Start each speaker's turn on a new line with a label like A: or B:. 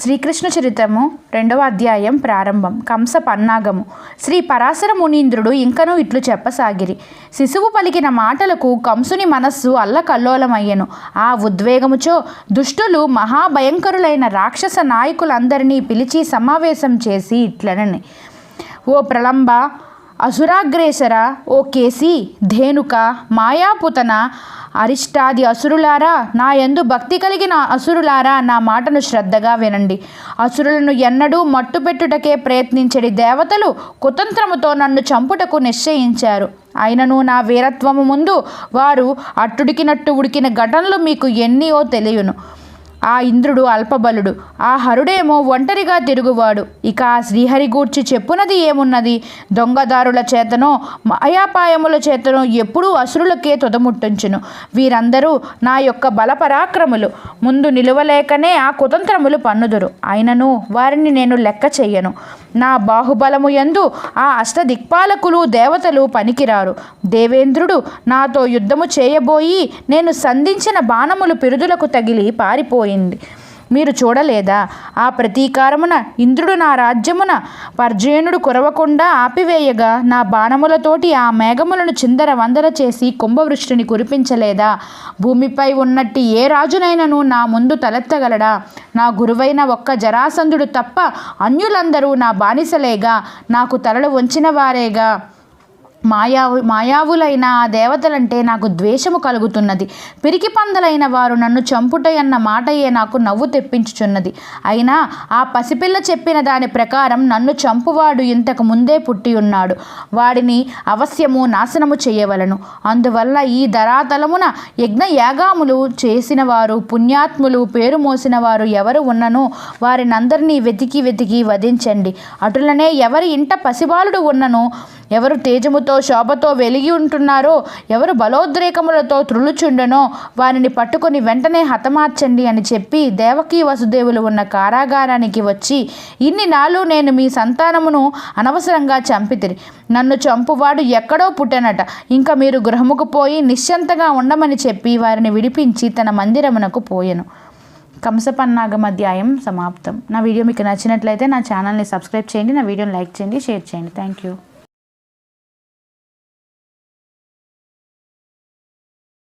A: శ్రీకృష్ణ చరిత్రము రెండవ అధ్యాయం ప్రారంభం. కంస పన్నాగము. శ్రీ పరాశర మునీంద్రుడు ఇంకనూ ఇట్లు చెప్పసాగిరి. శిశువు పలికిన మాటలకు కంసుని మనస్సు అల్లకల్లోలమయ్యను. ఆ ఉద్వేగముచో దుష్టులు మహాభయంకరులైన రాక్షస నాయకులందరినీ పిలిచి సమావేశం చేసి ఇట్లనని. ఓ ప్రళంబ అసురాగ్రేసర ఓ కేసి ధేనుక మాయాపుతన అరిష్టాది అసురులారా నా యందు భక్తి కలిగిన అసురులారా నా మాటను శ్రద్ధగా వినండి. అసురులను ఎన్నడూ మట్టుపెట్టుటకే ప్రయత్నించడి దేవతలు కుతంత్రముతో నన్ను చంపుటకు నిశ్చయించారు. అయినను నా వీరత్వము ముందు వారు అట్టుడికినట్టు ఉడికిన ఘటనలు మీకు ఎన్నియో తెలియను. ఆ ఇంద్రుడు అల్పబలుడు. ఆ హరుడేమో ఒంటరిగా తిరుగువాడు. ఇక ఆ శ్రీహరి గూర్చి చెప్పునది ఏమున్నది? దొంగదారుల చేతనో మాయాపాయముల చేతనో ఎప్పుడూ అసురులకే తుదముట్టించును. వీరందరూ నా యొక్క బలపరాక్రములు. ముందు నిలువలేకనే ఆ కుతంత్రములు పన్నుదురు. అయినను వారిని నేను లెక్క చెయ్యను. నా బాహుబలము ఎందు ఆ అష్టదిక్పాలకులు దేవతలు పనికిరారు. దేవేంద్రుడు నాతో యుద్ధము చేయబోయి నేను సంధించిన బాణములు పిరుదులకు తగిలి పారిపోయింది మీరు చూడలేదా? ఆ ప్రతీకారమున ఇంద్రుడు నా రాజ్యమున పర్జయనుడు కురవకుండా ఆపివేయగా నా బాణములతోటి ఆ మేఘములను చిందర వందర చేసి కుంభవృష్టిని కురిపించలేదా? భూమిపై ఉన్నట్టి ఏ రాజునైనను నా ముందు తలెత్తగలడా? నా గురువైన ఒక్క జరాసంధుడు తప్ప అన్యులందరూ నా బానిసలేగా నాకు తలలు వంచిన వారేగా మాయావు మాయావులైన ఆ దేవతలంటే నాకు ద్వేషము కలుగుతున్నది. పిరికి పందలైన వారు నన్ను చంపుటయన్న మాటయే నాకు నవ్వు తెప్పించుచున్నది. అయినా ఆ పసిపిల్ల చెప్పిన దాని ప్రకారం నన్ను చంపువాడు ఇంతకు ముందే పుట్టి ఉన్నాడు. వాడిని అవశ్యము నాశనము చేయవలను. అందువల్ల ఈ ధరాతలమున యజ్ఞ యాగాములు చేసిన వారు పుణ్యాత్ములు పేరు మోసిన వారు ఎవరు ఉన్ననో వారినందరినీ వెతికి వెతికి వధించండి. అటులనే ఎవరి ఇంట పసిబాలుడు ఉన్ననో ఎవరు తేజముతో శోభతో వెలిగి ఉంటున్నారో ఎవరు బలోద్రేకములతో త్రులుచుండనో వారిని పట్టుకొని వెంటనే హతమార్చండి అని చెప్పి దేవకీ వసుదేవులు ఉన్న కారాగారానికి వచ్చి ఇన్ని నాళ్ళు నేను మీ సంతానమును అనవసరంగా చంపితిరి. నన్ను చంపువాడు ఎక్కడో పుట్టనట. ఇంకా మీరు గృహముకు పోయి నిశ్చంతగా ఉండమని చెప్పి వారిని విడిపించి తన మందిరమునకు పోయెను. కంసపన్నాగం అధ్యాయం సమాప్తం. నా వీడియో మీకు నచ్చినట్లయితే నా ఛానల్ని సబ్స్క్రైబ్ చేయండి నా వీడియోని లైక్ చేయండి షేర్ చేయండి. Thank you.